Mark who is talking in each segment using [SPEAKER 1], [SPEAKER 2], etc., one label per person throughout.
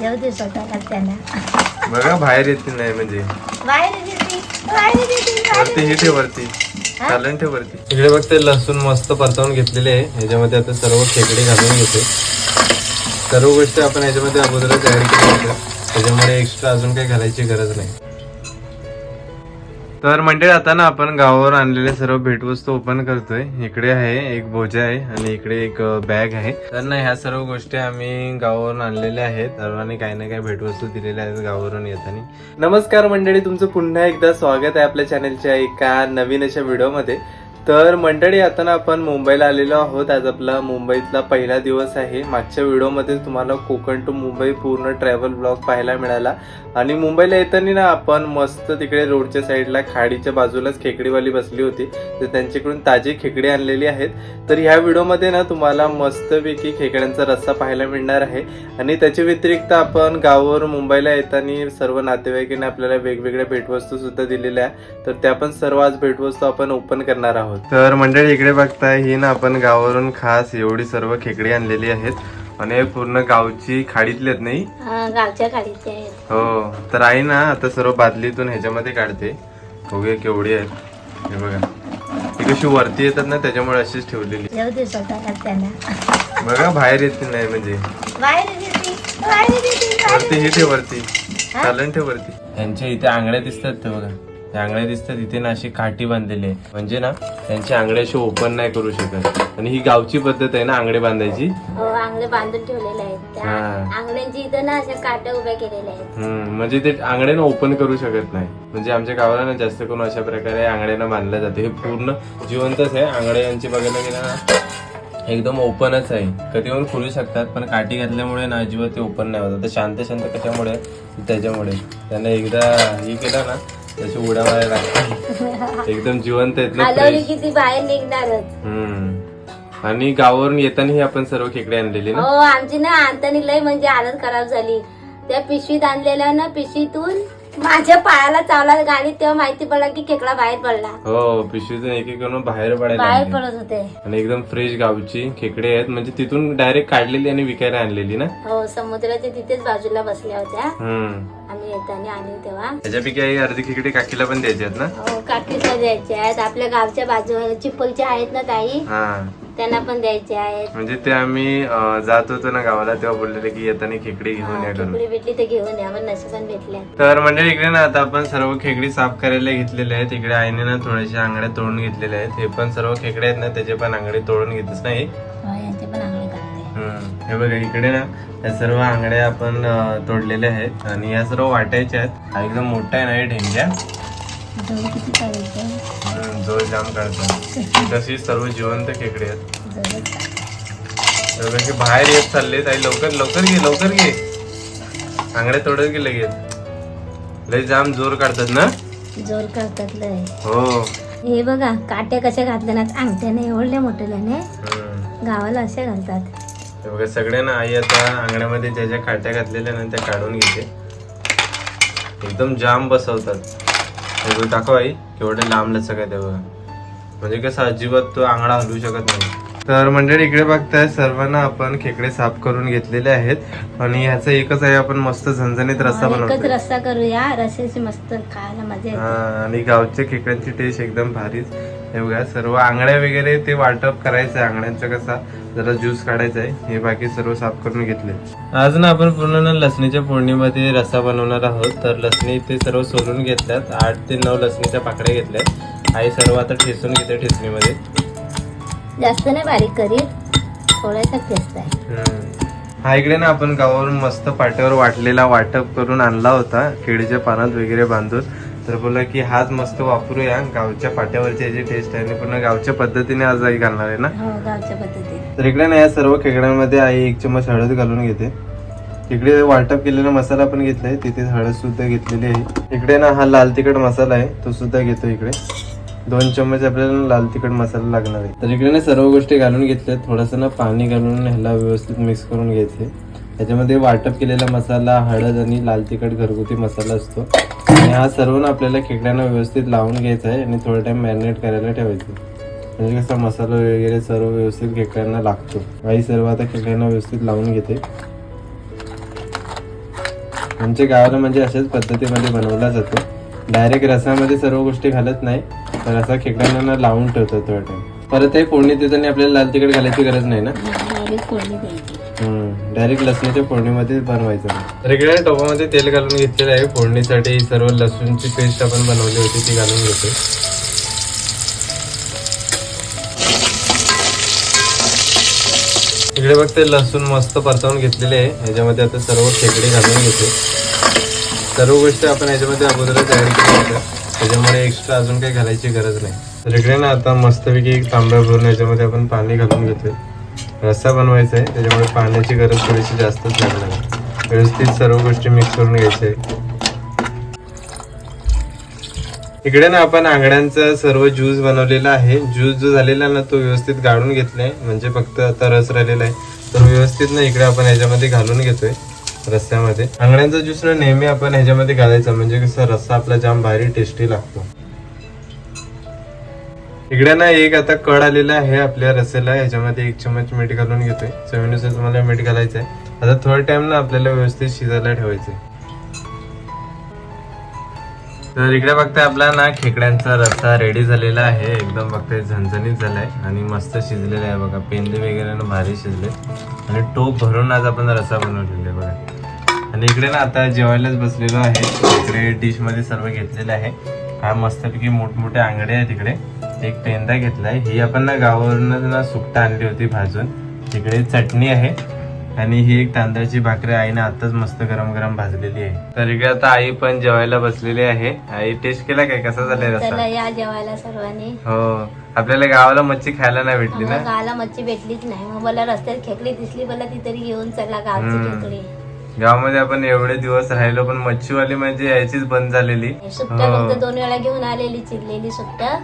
[SPEAKER 1] येऊ दे स्वतःला त्यांना
[SPEAKER 2] बघा बाहेर येते नाही म्हणजे.
[SPEAKER 1] बाहेर येते बाहेर येते
[SPEAKER 2] वरती हे ठेव वरती. चालन ठेव वरती. इकडे बघ ते लसूण मस्त परतवून घेतलेले आहे. ह्याच्यामध्ये आता सर्व खेकडे घालून घेते. सर्व गोष्टी आपण ह्याच्यामध्ये अगोदर तयारी केली होत्या. त्याच्यामुळे एक्स्ट्रा अजून काही घालायची गरज नाही. तर मंडळी आता ना आपण गावावर आणलेले सर्व भेटवस्तू ओपन करतोय. इकडे आहे एक भोजा आहे आणि इकडे एक बॅग आहे. तर ना ह्या सर्व गोष्टी आम्ही गावावरून आणलेल्या आहेत. सर्वांनी काही ना काही भेटवस्तू दिलेल्या आहेत गावावरून येताना. नमस्कार मंडळी तुमचं पुन्हा एकदा स्वागत आहे आपल्या चॅनलच्या एका नवीन अशा व्हिडिओमध्ये तर मंडळी आता ना आपण मुंबईला आलेलो आहोत. आज आपला मुंबईतला पहिला दिवस आहे. मागच्या व्हिडिओमध्ये तुम्हाला कोकण टू मुंबई पूर्ण ट्रॅव्हल ब्लॉग पाहायला मिळाला. आणि मुंबईला येताना ना आपण मस्त तिकडे रोडच्या साईडला खाडीच्या बाजूलाच खेकडीवाली बसली होती. तर त्यांच्याकडून ताजी खेकडी आणलेली आहेत. तर ह्या व्हिडिओमध्ये ना तुम्हाला मस्तपैकी खेकड्यांचा रस्सा पाहायला मिळणार आहे. आणि त्याच्या व्यतिरिक्त आपण गावावर मुंबईला येताना सर्व नातेवाईकांनी आपल्याला वेगवेगळ्या भेटवस्तूसुद्धा दिलेल्या आहेत. तर त्या पण सर्व आज भेटवस्तू आपण ओपन करणार आहोत. तर मंडळी इकडे बघताय ही ना आपण गावावरून खास एवढी सर्व खेकडी आणलेली आहेत. आणि हे पूर्ण गावची खाडीतली आहेत नाही?
[SPEAKER 1] हा, गावच्या खाडीचे आहेत.
[SPEAKER 2] हो तर आई ना आता सर्व बादलीतून ह्याच्यामध्ये काढते. बघूया केवढी आहेत. हे बघा. ती कशी वरती येतात ना त्याच्यामुळे अशीच ठेवलेली. बघा बाहेर येते नाही म्हणजे?
[SPEAKER 1] बाहेर येते बाहेर येते
[SPEAKER 2] वरती हे ठेव वरती. चालन ठेव वरती. त्यांच्या इथे आंगड्या दिसतात ते बघा. आंगड्या दिसतात इथे ना अशी काठी बांधलेली आहे. म्हणजे ना त्यांचे आंगडे असे ओपन नाही करू शकत. आणि ही गावची पद्धत आहे ना आंगडे बांधायची?
[SPEAKER 1] हो आंगळे बांधून ठेवलेले आहेत. त्या
[SPEAKER 2] हा.
[SPEAKER 1] इथं ना अशा काट्या उभ्या केलेल्या आहेत.
[SPEAKER 2] हम्म म्हणजे ते आंगड्यानं ओपन करू शकत नाही. म्हणजे आमच्या गावाला ना जास्त करून अशा प्रकारे आंगड्यानं बांधलं जाते. हे पूर्ण जिवंतच आहे. आंगड्या यांची बघायला गेलं ना एकदम ओपनच आहे. कधी पण खुलू शकतात पण काठी घातल्यामुळे ना अजिबात ते ओपन नाही होत. आता शांत शांत कशामुळे? त्याच्यामुळे. त्यांना एकदा हे केलं ना त्याची उड्या मारायला लागतात एकदम जिवंत आहेत ना
[SPEAKER 1] हलवली
[SPEAKER 2] fresh.
[SPEAKER 1] की ती बाहेर निघणारच.
[SPEAKER 2] हम्म. आणि गावावरून येताना आपण सर्व खेकडे आणलेली ना?
[SPEAKER 1] हो आमची ना आणताना लय म्हणजे हालत खराब झाली. त्या पिशवीत आणलेल्या ना पिशवीतून माझ्या पायाला चावला गाडी तेव्हा माहिती पडला की खेकडा बाहेर पडला.
[SPEAKER 2] हो पिशवीतून एक एक करून बाहेर पडायला
[SPEAKER 1] बाहेर
[SPEAKER 2] लागले.
[SPEAKER 1] पडत होते.
[SPEAKER 2] आणि एकदम फ्रेश गावची खेकडे आहेत. म्हणजे तिथून डायरेक्ट काढलेली आणि विकायला आणलेली ना?
[SPEAKER 1] हो समुद्राच्या तिथेच बाजूला बसल्या होत्या.
[SPEAKER 2] हम्म.
[SPEAKER 1] आम्ही येताना आली तेव्हा.
[SPEAKER 2] त्याच्यापैकी आई अर्धी खेकडे काकीला पण द्यायची आहेत ना?
[SPEAKER 1] हो काकीला द्यायचे आहेत आपल्या गावच्या बाजू चिपलच्या आहेत ना ताई?
[SPEAKER 2] हा.
[SPEAKER 1] त्यांना पण द्यायचे आहेत.
[SPEAKER 2] म्हणजे ते आम्ही अं, जात होतो ना गावाला तेव्हा बोललेले की येताना खेकडी घेऊन या करून.
[SPEAKER 1] खेकडी भेटली तर घेऊन या पण नशिबान भेटल्या.
[SPEAKER 2] तर म्हणजे इकडे ना आता आपण सर्व खेकडी साफ करायला घेतलेले आहेत. इकडे आईने ना थोड्याशा आंगड्या तोडून घेतलेल्या आहेत. हे पण सर्व खेकडे आहेत ना त्याचे पण आंगडे तोडून घेतच नाही.
[SPEAKER 1] हो, यांचे पण आंगळे काढते
[SPEAKER 2] हम्म. हे बघा इकडे ना या सर्व आंगड्या आपण अं, तोडलेल्या आहेत. आणि या सर्व वाटायच्या आहेत. हा एकदम मोठा आहे ना हे ढेंग्या.
[SPEAKER 1] जोड किती काढायचं?
[SPEAKER 2] हम्म, जो जाम काढतात तशी सर्व जिवंत खेकडे आहेत. बाहेर येत चालले ताई लवकर लवकर घे लवकर घे. आंगड्या तोडत गे लगेच. लय जाम जोर काढतात ना?
[SPEAKER 1] जोर करतात लय.
[SPEAKER 2] हो.
[SPEAKER 1] हे बघा काट्या कशा घातल्या ना अंगठ्याने एवढल्या मोठ्याने. गावाला अशा घालतात.
[SPEAKER 2] हे बघा सगळ्यांना आई आता अंगण्यामध्ये ज्या ज्या काट्या घातलेल्या ना त्या काढून घेते. एकदम जाम बसवतात. हे बघ दाखव आई केवढे लांब लचक आहे ते बघा. म्हणजे कसं अजिबात तो आंगडा हलवू शकत नाही. तर मंडळी इकडे बघताय सर्वांना आपण खेकडे साफ करून घेतलेले आहेत. आणि ह्याचं एकच आहे आपण मस्त झणझणीत रस्सा
[SPEAKER 1] एकच
[SPEAKER 2] बनवतो
[SPEAKER 1] रस्सा करूया. रस्स्याची मस्त खायला मजा येते.
[SPEAKER 2] हा, आणि गावच्या खेकड्यांची टेस्ट एकदम भारीच. हे बघा सर्व आंगड्या वगैरे ते वाटप करायचं आहे आंगड्यांचं कसा जरा ज्यूस काढायचा आहे हे बाकी सर्व साफ करून घेतले. आज ना आपण पूर्ण ना लसणीच्या फोडणीमध्ये रस्सा बनवणार आहोत. तर लसणी ते सर्व सोलून घेतल्यात. आठ ते नऊ लसणीच्या पाकड्या घेतल्यात. आई सर्व आता ठेचून घेते ठेचणीमध्ये.
[SPEAKER 1] जास्त नाही बारीक करीत टेस्ट आहे.
[SPEAKER 2] हा इकडे ना आपण गावावरून मस्त पाट्यावर वाटलेला वाटप करून आणला होता केळीच्या पानात वगैरे बांधून. तर बोला की हाच मस्त वापरूया गावच्या पाट्यावरची जी टेस्ट आहे. आणि पूर्ण गावच्या पद्धतीने आज आई घालणार आहे ना?
[SPEAKER 1] हो गावच्या पद्धतीने.
[SPEAKER 2] तर इकडे ना या सर्व खेकड्यांमध्ये आई एक चमच हळद घालून घेते. इकडे वाटप केलेला मसाला पण घेतलाय तिथे हळद सुद्धा घेतलेली आहे. इकडे ना हा लाल तिखट मसाला आहे तो सुद्धा घेतो इकडे. दोन चम्मच आपल्याला लाल तिखट मसाला लागणार आहे. तर इकडे ना सर्व गोष्टी घालून घेतल्या थोडंसं ना पाणी घालून ह्याला व्यवस्थित मिक्स करून घ्यायचे. त्याच्यामध्ये वाटप केलेला मसाला हळद आणि लाल तिखट घरगुती मसाला असतो. आणि हा सर्व ना आपल्याला खेकड्यांना व्यवस्थित लावून घ्यायचा आहे आणि थोडा टाइम मॅरिनेट करायला ठेवायचं म्हणजे कसा मसाला वगैरे सर्व व्यवस्थित खेकड्यांना लागतो. आई सर्व आता खेकड्यांना व्यवस्थित लावून घेते. आमच्या गावाला म्हणजे अशाच पद्धतीमध्ये बनवला जातो. डायरेक्ट रसामध्ये सर्व गोष्टी घालत नाही. तर रसा खेकड्यांना लावून ठेवतो थोडा टाइम परत हे फोडणी देताना आपल्याला लाल तिखट घालायची गरज नाही ना?
[SPEAKER 1] डायरेक्ट
[SPEAKER 2] लसणाच्या फोडणीमध्ये बनवायचं. तर इकडे टोपामध्ये तेल घालून घेतलेलं आहे. फोडणीसाठी सर्व लसूणची पेस्ट आपण बनवली होती ती घालून घेतो इकडे बघ ते लसूण मस्त परतवून घेतलेले आहे. ह्याच्यामध्ये आता सर्व खेकडे घालून घेतो सर्व गोष्टी आपण ह्याच्यामध्ये अगोदरच ऍड केल्या होत्या. त्याच्यामुळे एक्स्ट्रा अजून काही घालायची गरज नाही. तर इकडे ना आता मस्तपैकी एक तांब्या भरून याच्यामध्ये आपण पाणी घालून घेतोय. रस्सा बनवायचा आहे त्याच्यामुळे पाण्याची गरज थोडीशी जास्तच लागणार आहे. व्यवस्थित सर्व गोष्टी मिक्स करून घ्यायच्या आहे इकडे ना आपण आंगड्यांचा सर्व ज्यूस बनवलेला आहे. ज्यूस जो झालेला ना तो व्यवस्थित गाळून घेतलाय. म्हणजे फक्त आता रस राहिलेला आहे. तर व्यवस्थित ना इकडे आपण याच्यामध्ये घालून घेतोय. रस्स्यामध्ये आंगड्यांचा ज्यूस ना नेहमी आपण ह्याच्यामध्ये घालायचा म्हणजे कसं रस्सा आपला जाम भारी टेस्टी लागतो. इकडे ना एक आता कड आलेला आहे आपल्या रस्सेला ह्याच्यामध्ये एक चमच मीठ घालून घेतोय. चवीनुसार तुम्हाला मीठ घालायचं आहे आता थोडा टाइम ना आपल्याला व्यवस्थित शिजायला ठेवायचंय. तर इकडे बघताय आपला ना खेकड्यांचा रस्सा रेडी झालेला आहे. एकदम बघताय झणझणीत झालाय आणि मस्त शिजलेला आहे बघा. पेंदे वगैरे ना भारी शिजले आणि टोप भरून आज आपण रस्सा बनवलेला आहे बघा. आणि इकडे ना आता जेवायलाच बसलेलो आहे. इकडे डिशमध्ये सर्व घेतलेलं आहे. हा मस्तपैकी मोठमोठे आंगडे आहेत इकडे. एक पेंदा घेतलाय. ही आपण ना गावावरून ना सुकटा आणली होती भाजून. तिकडे चटणी आहे. आणि ही एक तांदळाची भाकरी आईने आताच मस्त गरम गरम भाजलेली आहे. तर इकडे आता आई पण जेवायला बसलेली आहे. आई टेस्ट केला काय? कसा झालाय
[SPEAKER 1] चला
[SPEAKER 2] रस्सा
[SPEAKER 1] या जेवायला सर्वांनी.
[SPEAKER 2] हो. आपल्याला गावाला मच्छी खायला नाही भेटली ना?
[SPEAKER 1] मग गावाला मच्छी भेटलीच नाही. मग मला रस्त्यात खेकडी दिसली मला ती तरी घेऊन चला गावची
[SPEAKER 2] हम्म.
[SPEAKER 1] खेकडी.
[SPEAKER 2] गावामध्ये आपण एवढे दिवस राहिलो पण मच्छीवाली म्हणजे यायचीच बंद झालेली.
[SPEAKER 1] सुट्ट्या
[SPEAKER 2] हो.
[SPEAKER 1] फक्त दोन वेळा घेऊन आलेली चिरलेली सुट्ट्या.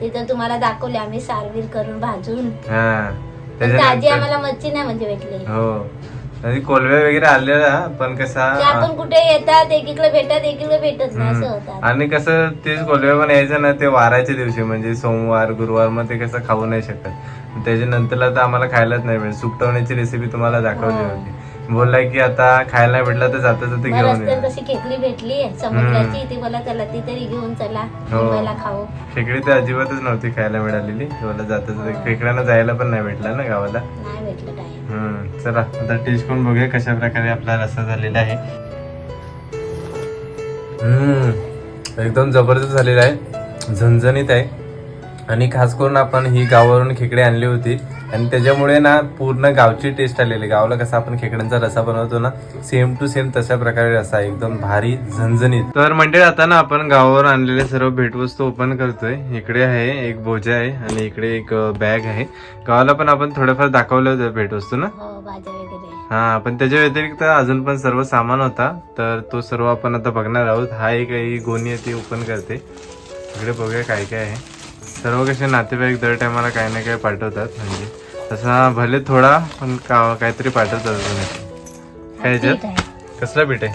[SPEAKER 1] तिथं तुम्हाला दाखवली आम्ही सारवीर करून भाजून.
[SPEAKER 2] त्याच्यानंतर
[SPEAKER 1] आम्हाला मच्छी नाही म्हणजे भेटली.
[SPEAKER 2] हो. कोलव्या वगैरे आलेला पण कसा
[SPEAKER 1] आपण कुठे येतात एकीकडे भेटत एकीकडे भेटत नाही असं
[SPEAKER 2] आणि कसं तेच कोलवे पण यायचं ना ते वाराच्या दिवशी म्हणजे सोमवार गुरुवार मग ते कसं खाऊ नाही शकत. त्याच्यानंतरला तर आम्हाला खायलाच नाही भेटत सुकटवण्याची रेसिपी तुम्हाला दाखवली
[SPEAKER 1] हो.
[SPEAKER 2] होती. बोललाय की आता खायला भेटला तर जाता जाता घेऊन ये
[SPEAKER 1] कशी खेकडी भेटली समुद्राची ती मला चला ती तरी घेऊन चला.
[SPEAKER 2] हो.
[SPEAKER 1] मुंबईला खाऊ.
[SPEAKER 2] खेकडी तर अजिबातच नव्हती खायला मिळालेली. बोला जाता जाता. खेकड्यांना जायला पण नाही भेटला ना गावाला.
[SPEAKER 1] नाही भेटलं टाइम
[SPEAKER 2] हम्म. चला आता टेस्ट करून बघूया कशा प्रकारे आपला रस्सा झालेला आहे. हम्म. एकदम जबरदस्त झालेला आहे. झणझणीत आहे. आणि खास करून आपण ही गावावरून खेकडे आणली होती. आणि त्याच्यामुळे ना पूर्ण गावची टेस्ट आलेली. गावाला कसं आपण खेकड्यांचा रसा बनवतो ना सेम टू सेम तशा प्रकारे रसा एकदम भारी झणझणीत. तर म्हणजे आता ना आपण गावावर आणलेले सर्व भेटवस्तू ओपन करतोय. इकडे आहे एक बोजा आहे आणि इकडे एक बॅग आहे. गावाला पण आपण थोडंफार दाखवलं होतं भेटवस्तू ना?
[SPEAKER 1] हो
[SPEAKER 2] हा पण त्याच्या व्यतिरिक्त अजून पण सर्व सामान होता. तर तो सर्व आपण आता बघणार आहोत. हा एक गोणी आहे ती ओपन करते. इकडे बघूया काय काय आहे. सर्व कसे नातेवाईक दर टायमाला काही ना काही पाठवतात म्हणजे तसा भले थोडा पण का काहीतरी पाठवतात अजून. एक. काय याच्यात?
[SPEAKER 1] आहे.
[SPEAKER 2] कसला पीठ आहे?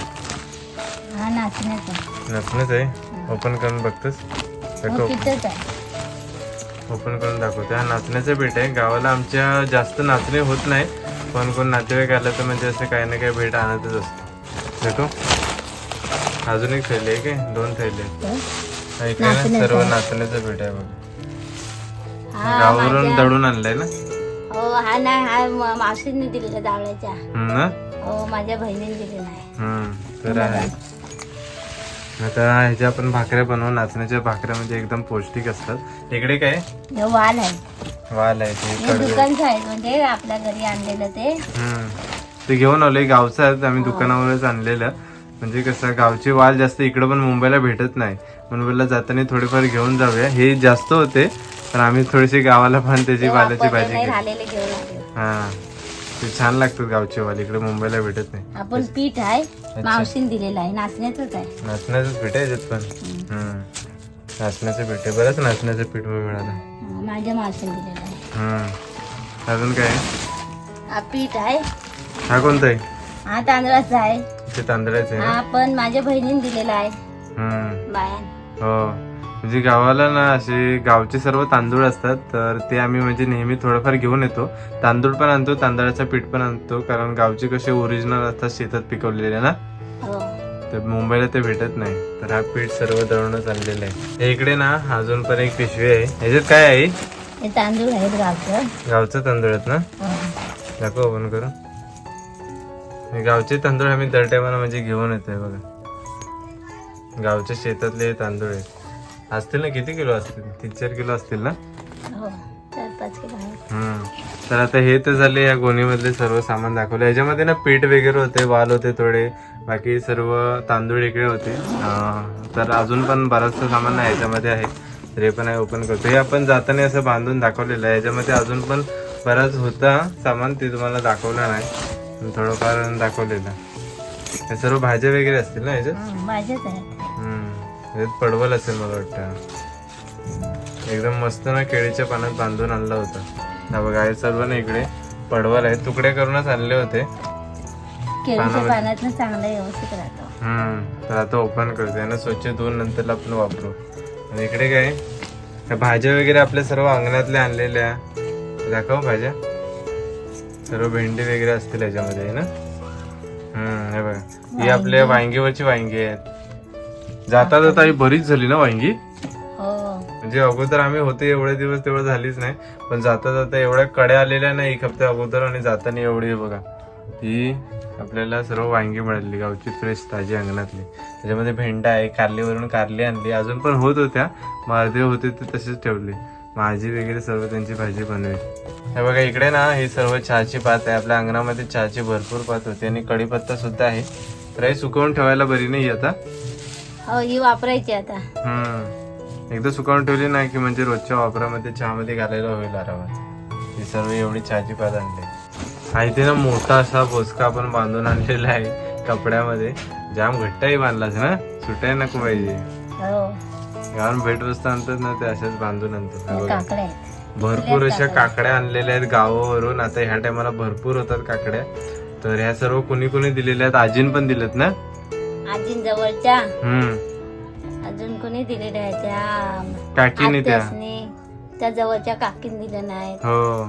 [SPEAKER 1] हा नाचण्याचा
[SPEAKER 2] नसणच आहे? ओपन करून बघतोस?
[SPEAKER 1] हो आहे.
[SPEAKER 2] ओपन करून दाखवते हा नाचण्याचं पीठ आहे. गावाला आमच्या जास्त नाचणे होत नाही पण कोण नातेवाईक आलं तर म्हणजे असं काही ना काही भेट आणतच असतो. देखो अजून एक थैली आहे काय? दोन थैली आहेत. हा, इकडे ना
[SPEAKER 1] नाचण्याचं
[SPEAKER 2] सर्व
[SPEAKER 1] आहे.
[SPEAKER 2] नाचण्याचं पीठ आहे बघ.
[SPEAKER 1] हा
[SPEAKER 2] गावावरून
[SPEAKER 1] माझ्या-
[SPEAKER 2] दळून आणलंय ना?
[SPEAKER 1] हो हा नाही हा म- मावशीने दिलेला डावळ्याच्या
[SPEAKER 2] हम्म ना?
[SPEAKER 1] हो माझ्या बहिणीने दिलेला आहे.
[SPEAKER 2] हम्म तर आहे. आता ह्याच्या आपण भाकऱ्या बनवू नाचण्याच्या भाकऱ्या म्हणजे एकदम पौष्टिक असतात. इकडे काय?
[SPEAKER 1] हे वाल आहे.
[SPEAKER 2] वाल आहे ते
[SPEAKER 1] हे
[SPEAKER 2] कडवे.
[SPEAKER 1] दुकानचं आहे म्हणजे आपल्या घरी आणलेलं ते.
[SPEAKER 2] हम्म. ते घेऊन आलोय गावचं आहे आम्ही दुकानावरच आणलेलं. म्हणजे कसं गावचे वाल जास्त इकडं पण मुंबईला भेटत नाही. बोलला जाताना थोडेफार घेऊन जाऊया. हे जास्त होते पण आम्ही थोडीशी गावाला पण त्याची
[SPEAKER 1] वापरले
[SPEAKER 2] भाजी केली. हा. ते छान लागतात गावचे वाल. इकडे मुंबईला भेटत नाही.
[SPEAKER 1] आपण पीठ आहे मावशीने दिलेलं आहे नाचण्याचंच आहे.
[SPEAKER 2] नाचण्याचंच पीठ आहे पण. नाचण्याचं पीठ आहे. बरंच नाचण्याचं पीठ मिळालं.
[SPEAKER 1] माझ्या मावशीने दिलेलं आहे.
[SPEAKER 2] अजून काय?
[SPEAKER 1] हा पीठ आहे.
[SPEAKER 2] हा कोणता आहे?
[SPEAKER 1] हा तांदळाचा आहे.
[SPEAKER 2] ते तांदळाचं आहे
[SPEAKER 1] हा पण माझ्या बहिणीने दिलेला आहे. बायान
[SPEAKER 2] हो. म्हणजे गावाला ना असे गावचे सर्व तांदूळ असतात तर ते आम्ही म्हणजे नेहमी थोडंफार घेऊन येतो. तांदूळ पण आणतो तांदळाचं पीठ पण आणतो कारण गावचे कसे ओरिजिनल असतात शेतात पिकवलेले ना.
[SPEAKER 1] हो.
[SPEAKER 2] तर मुंबईला ते भेटत नाही. तर हा पीठ सर्व दळूनच आणलेलं आहे. हे इकडे ना अजून पण एक पिशवी आहे. ह्याच्यात काय आहे
[SPEAKER 1] हे तांदूळ आहेत गावचं.
[SPEAKER 2] गावचं तांदूळ आहेत ना? दाखव ओपन करून. हे गावचे तांदूळ आम्ही दर टायमाला म्हणजे घेऊन येतोय बघा. गावच्या शेतातले हे तांदूळ आहेत. असतील ना? किती किलो असतील? तीन चार किलो असतील ना?
[SPEAKER 1] हो चार पाच किलो आहेत
[SPEAKER 2] हम्म. तर आता हे तर झाले या गोणीमधले सर्व सामान दाखवले. याच्यामध्ये ना पीठ वगैरे होते वाल होते थोडे. बाकी सर्व तांदूळ इकडे होते. अं, तर अजून पण बरंचसं सामान ना याच्यामध्ये आहे. तर हे पण आहे ओपन करतो. हे आपण जाताना असं बांधून दाखवलेलं आहे. याच्यामध्ये अजून पण बराच होता सामान ते तुम्हाला दाखवलं नाही थोडंफार दाखवलेलं. हे सर्व भाज्या वगैरे असतील ना याच्यात?
[SPEAKER 1] हं, आहेत.
[SPEAKER 2] हम्म. याच्यात पडवल असेल मला वाटतं. एकदम मस्त ना केळीच्या पानात बांधून आणला होता. हा बघा हे सर्व ना इकडे पडवल आहे. तुकडे करूनच आणले होते.
[SPEAKER 1] केळीच्या
[SPEAKER 2] पानामध्ये.
[SPEAKER 1] पानातलं चांगलं व्यवस्थित राहतो.
[SPEAKER 2] हम्म तर आता ओपन करतो यांना स्वच्छ धुवून नंतर आपण वापरू. आणि इकडे काय? ह्या भाज्या वगैरे आपल्या सर्व अंगणातल्या आणलेल्या. दाखव भाज्या. सर्व भेंडी वगैरे असतील याच्यामध्ये है ना? हम्म हे बघा. ही आपल्या वांगीवरची वांगी आहेत. जाता जाता ही बरीच झाली ना वांगी?
[SPEAKER 1] हो.
[SPEAKER 2] म्हणजे अगोदर आम्ही होते एवढे दिवस तेवढं झालीच नाही पण जाता जाता एवढ्या कड्या आलेल्या नाही एक हप्त्या अगोदर आणि जाताना एवढी बघा. ही आपल्याला सर्व वांगी मिळाली गावची फ्रेश ताजी अंगणातली. त्याच्यामध्ये भेंडा आहे कारलीवरून कारली आणली अजून पण होत होत्या. अर्धे होते ते तसेच ठेवले. माझी वगैरे सर्व त्यांची भाजी बनवे हे बघा इकडे ना ही सर्व चहाची पात आहे. आपल्या अंगणामध्ये चहाची भरपूर पात होती आणि कढीपत्ता सुद्धा आहे. तर हे सुकवून ठेवायला बरी नाही आता.
[SPEAKER 1] हो ही वापरायची आता.
[SPEAKER 2] हम्म. एकदा सुकावून ठेवली नाही की म्हणजे रोजच्या वापरामध्ये चहामध्ये घालायला होईल आरामात. ही सर्व एवढी चहाची पात आणली आणि ते ना मोठा असा बोचका आपण बांधून आणलेला आहे कपड्यामध्ये. जाम घट्टही बांधलाच ना सुटाय नको पाहिजे.
[SPEAKER 1] हो.
[SPEAKER 2] कारण भेट वस्तू आणतात ना ते असेच बांधून आणतात. हे भरपूर अशा काकड्या आणलेल्या आहेत गावावरून. आता ह्या टायमाला भरपूर होतात काकड्या. तर ह्या सर्व कुणी कुणी दिलेल्या आहेत. आजीन पण दिलेत ना?
[SPEAKER 1] आजीन जवळच्या
[SPEAKER 2] हम्म.
[SPEAKER 1] अजून कोणी दिलेल्या आहेत त्या
[SPEAKER 2] काकीने त्या.
[SPEAKER 1] आत्यासनी. त्या जवळच्या काकीने दिल्या नाहीत.
[SPEAKER 2] हो.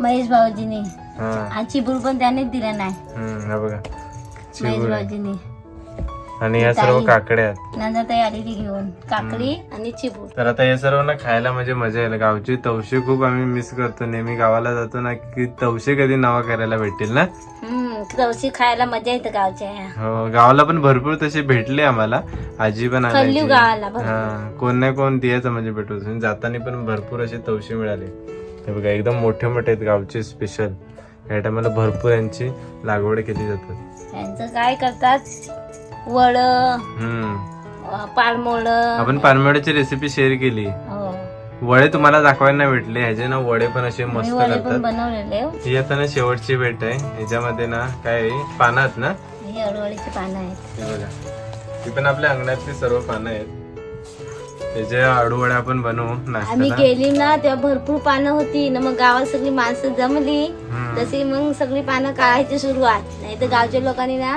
[SPEAKER 1] महेश भाऊजीने.
[SPEAKER 2] हा.
[SPEAKER 1] आणि पण त्यानेच दिला नाही.
[SPEAKER 2] हम्म हे बघा.
[SPEAKER 1] महेश. भाऊजीने.
[SPEAKER 2] आणि या सर्व
[SPEAKER 1] ताई.
[SPEAKER 2] काकड्या आहेत.
[SPEAKER 1] आलेली घेऊन. काकडी आणि चिबूड
[SPEAKER 2] तर आता हे सर्व ना खायला म्हणजे मजा येईल. गावची तवशे खूप आम्ही मिस करतो. नेहमी गावाला जातो ना की तवशे कधी नावा करायला भेटतील ना?
[SPEAKER 1] तवशी खायला मजा येते गावच्या ह्या.
[SPEAKER 2] हो गावाला पण भरपूर तसे भेटले आम्हाला. आजी पण
[SPEAKER 1] गावाला भरपूर.
[SPEAKER 2] हा कोण ना कोण द्यायचं म्हणजे भेटू. जाताना पण भरपूर असे तवशे मिळाले. हे बघा एकदम मोठे मोठे आहेत गावचे स्पेशल या टायमाला भरपूर यांची लागवड केली जातात
[SPEAKER 1] यांचं काय करतात? वड
[SPEAKER 2] हम्म.
[SPEAKER 1] पाळमोळ
[SPEAKER 2] आपण पानमळ्याची रेसिपी शेअर केली.
[SPEAKER 1] हो.
[SPEAKER 2] वडे तुम्हाला दाखवायला भेटले. ह्याचे ना वडे पण असे मस्त करतात.
[SPEAKER 1] हो.
[SPEAKER 2] ही आता ना शेवटची भेट आहे. ह्याच्यामध्ये ना काय? पानं आहेत ना
[SPEAKER 1] अडवळीची पानं आहेत.
[SPEAKER 2] बघा. ती पण आपल्या अंगणातली सर्व पानं आहेत. त्याच्या आडूवड्या आपण बनवू
[SPEAKER 1] आम्ही गेली ना तेव्हा भरपूर पानं होती. ना मग गावात सगळी माणसं जमली. तशी मग सगळी पानं काढायची सुरुवात. नाही तर गावच्या लोकांनी ना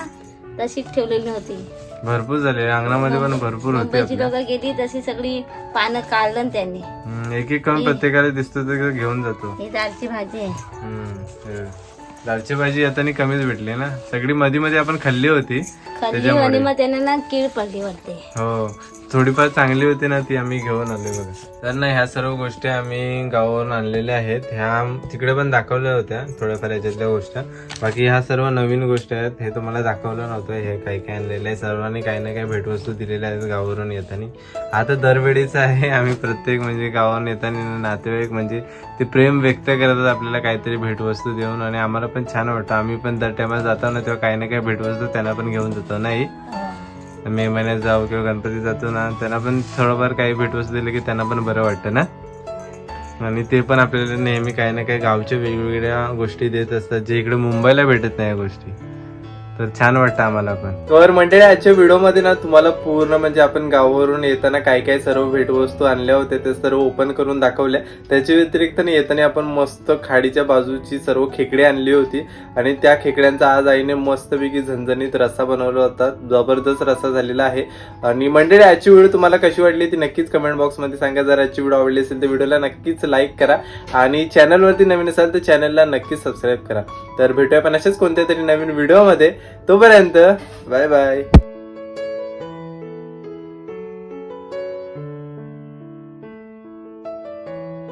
[SPEAKER 1] तशीच ठेवलेली होती.
[SPEAKER 2] भरपूर झाले. अंगणामध्ये पण भरपूर होते
[SPEAKER 1] लोक गेली तशी सगळी पानं काढलं त्यांनी.
[SPEAKER 2] हम्म, एक एक करून प्रत्येकाला दिसतो ते घेऊन जातो.
[SPEAKER 1] ही दालची भाजी आहे.
[SPEAKER 2] हम्म, हे. दालची भाजी आता कमीच भेटली ना? सगळी मध्ये मध्ये आपण खाल्ली होती.
[SPEAKER 1] खाल्ली
[SPEAKER 2] त्याच्यामुळे.
[SPEAKER 1] मग त्यांना ना कीड पडली वाटते.
[SPEAKER 2] हो. थोडीफार चांगली होती ना ती आम्ही घेऊन आलोय बघा. तर ना ह्या सर्व गोष्टी आम्ही गावावरून आणलेल्या आहेत. ह्या तिकडे पण दाखवल्या होत्या थोड्याफार याच्यातल्या गोष्टी. बाकी ह्या सर्व नवीन गोष्टी आहेत हे तुम्हाला दाखवलं नव्हतं. हे काही काही आणलेलं आहे. सर्वांनी काही ना काही भेटवस्तू दिलेल्या आहेत गावावरून येताना. आता दरवेळीच आहे आम्ही प्रत्येक म्हणजे गावावरून येताना नातेवाईक म्हणजे ते प्रेम व्यक्त करतात आपल्याला काहीतरी भेटवस्तू देऊन. आणि आम्हाला पण छान वाटतं. आम्ही पण दर टायमाला जाताना तेव्हा काही ना काही भेटवस्तू त्यांना पण घेऊन जातो नाही?
[SPEAKER 1] हो.
[SPEAKER 2] मे महिन्यात जाऊ किंवा गणपती जातो ना त्यांना पण थोडंफार काही भेटवस्तू दिलं की त्यांना पण बरं वाटतं ना. आणि ते पण आपल्याला नेहमी काही ना काही गावच्या वेगवेगळ्या गोष्टी देत असतात जे इकडे मुंबईला भेटत नाही या गोष्टी. तर छान वाटतं आम्हाला पण. तर मंडळी आजच्या व्हिडिओमध्ये ना तुम्हाला पूर्ण म्हणजे आपण गावावरून येताना काय काय सर्व भेटवस्तू आणल्या होत्या ते सर्व ओपन करून दाखवल्या. त्याच्या व्यतिरिक्त ना येताना आपण मस्त खाडीच्या बाजूची सर्व खेकडे आणली होती. आणि त्या खेकड्यांचा आज आईने मस्तपैकी झणझणीत रस्सा बनवला होता. जबरदस्त रस्सा झालेला आहे. आणि मंडळी आजची व्हिडिओ तुम्हाला कशी वाटली ती नक्कीच कमेंट बॉक्समध्ये सांगा. जर आजची व्हिडिओ आवडली असेल तर व्हिडिओला नक्कीच लाईक करा. आणि चॅनलवरती नवीन असाल तर चॅनलला नक्कीच सबस्क्राईब करा. तर भेटूया पण अशाच कोणत्या तरी नवीन व्हिडिओमध्ये. तोपर्यंत बाय बाय.